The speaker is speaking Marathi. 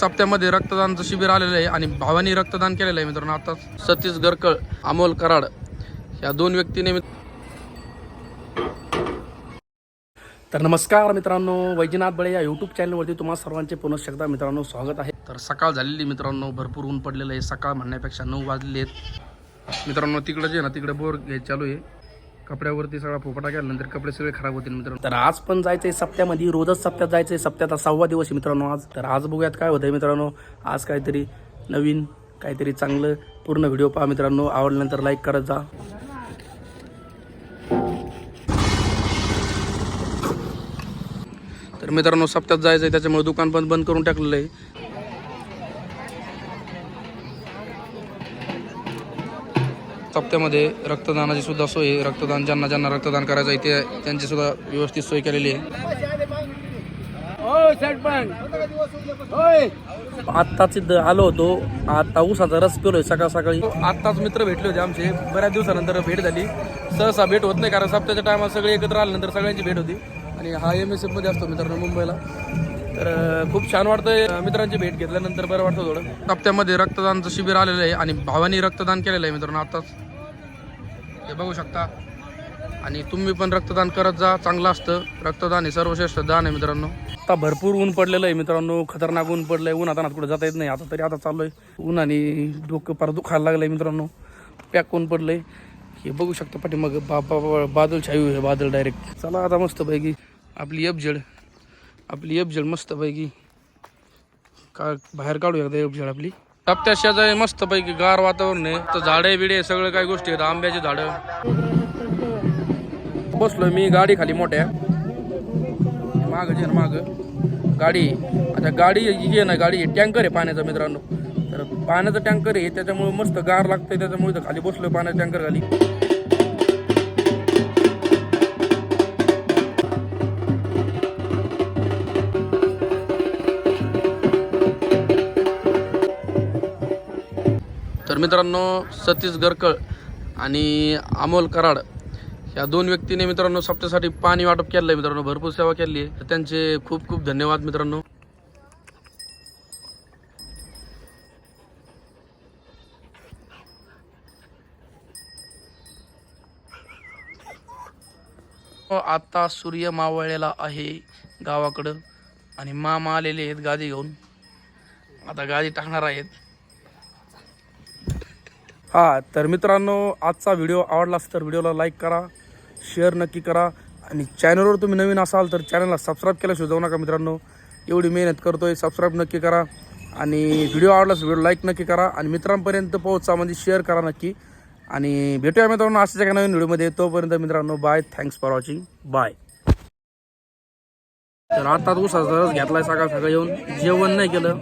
सप्त्यामध्ये रक्तदानचं शिबिर आलेलं आहे आणि भावानी रक्तदान केलेलं आहे मित्रांनो. आता सतीश गरकळ अमोल कराड या दोन व्यक्तीने मित्र- तर नमस्कार मित्रांनो वैजनाथ बळे या यूट्यूब चॅनलवरती तुम्हा सर्वांचे पुनः एकदा मित्रांनो स्वागत आहे. तर सकाळ झालेली मित्रांनो भरपूर ऊन पडलेलं आहे. सकाळ म्हणण्यापेक्षा नऊ वाजलेले आहेत. मित्रांनो तिकडं जे ना तिकडे बोर चालू आहे. कपड्यावरती सगळा फोपटा नंतर कपडे सगळे खराब होतील मित्रांनो. तर आज पण जायचंय सप्त्यामध्ये रोजच सप्त्यात जायचंय सप्त्याचा सहावा दिवस आहे मित्रांनो आज. तर आज बघूयात काय होतंय मित्रांनो. आज काहीतरी नवीन काहीतरी चांगलं पूर्ण व्हिडिओ पहा मित्रांनो. आवडल्यानंतर लाईक करत जा. तर मित्रांनो सप्त्यात जायचं आहे त्याच्यामुळे दुकान पण बंद करून टाकलेलं आहे. सप्त्यामध्ये रक्तदानाची सुद्धा सोय रक्तदान ज्यांना ज्यांना रक्तदान करायचं आहे ते त्यांची सुद्धा व्यवस्थित सोय केलेली आहे. आत्ताच इथं आलो होतो. आता उसाचा रस पिलोय सकाळ सकाळी. आत्ताच मित्र भेटले होते आमचे. बऱ्याच दिवसानंतर भेट झाली. सहसा भेट होत नाही कारण सप्त्याच्या टायमात सगळे एकत्र आल्यानंतर सगळ्यांची भेट होती. आणि हा एम एसमध्ये असतो मित्रांनो मुंबईला. तर खूप छान वाटतंय अं, मित्रांची भेट घेतल्यानंतर बरं वाटतं थोडं. सप्त्यामध्ये रक्तदानचं शिबिर आलेलं आहे आणि भावानी रक्तदान केलेलं आहे मित्रांनो आताच हे बघू शकता. आणि तुम्ही पण रक्तदान करत जा चांगलं असतं. रक्तदान हे सर्वश्रेष्ठ दान आहे मित्रांनो. आता भरपूर ऊन पडलेलं आहे मित्रांनो खतरनाक ऊन पडलंय ऊन आता कुठे जाता येत नाही. आता तरी आता चाललोय ऊन आणि डोकं फार दुखायला लागलंय मित्रांनो. पॅक ऊन पडलंय. हे बघू शकता पाठीमाग बा बा बादल छायू हे बादल डायरेक्ट चला आता मस्त पैकी आपली एफजेड आपली एफजेड मस्त पैकी का बाहेर काढूया एकदा एफजेड आपली. सप्त्या शेजारी मस्त पैकी गार वातावरण आहे. तर झाडे बिडे सगळं काही गोष्टी आहेत. आंब्याची झाडं. बसलो मी गाडी खाली मोठ्या. माग जे माग. गाडी. आता गाडी जी ना गाडी. टँकर आहे पाण्याचा मित्रांनो. तर पाण्याचा टँकर आहे त्याच्यामुळे मस्त गार लागतंय त्याच्यामुळे तर खाली बसलोय पाण्याचा टँकर खाली. मित्रांनो सतीश गरकळ आणि अमोल कराड या दोन व्यक्तीने मित्रांनो सप्त्यासाठी पाणी वाटप केलं आहे मित्रांनो भरपूर सेवा केली आहे तर त्यांचे खूप खूप धन्यवाद मित्रांनो. आता सूर्य मावळलेला आहे गावाकडं आणि मामा आलेले आहेत गादी घेऊन. आता गादी टाकणार आहेत. हा तर मित्रांनो आजचा व्हिडिओ आवडलास तर व्हिडिओला लाईक करा शेअर नक्की करा. आणि चॅनलवर तुम्ही नवीन असाल तर चॅनलला सबस्क्राईब केल्याशिवाय जाऊ नका मित्रांनो. एवढी मेहनत करतोय सबस्क्राईब नक्की करा. आणि व्हिडिओ आवडलास व्हिडिओ लाईक नक्की करा. आणि मित्रांपर्यंत पोहोचा म्हणजे शेअर करा नक्की. आणि भेटूया मित्रांनो अशाच एका नवीन व्हिडिओमध्ये. तोपर्यंत मित्रांनो bye thanks for watching bye तर आता उसाचा रस घेतलाय सकाळ सकाळ येऊन. जेवण नाही केलं.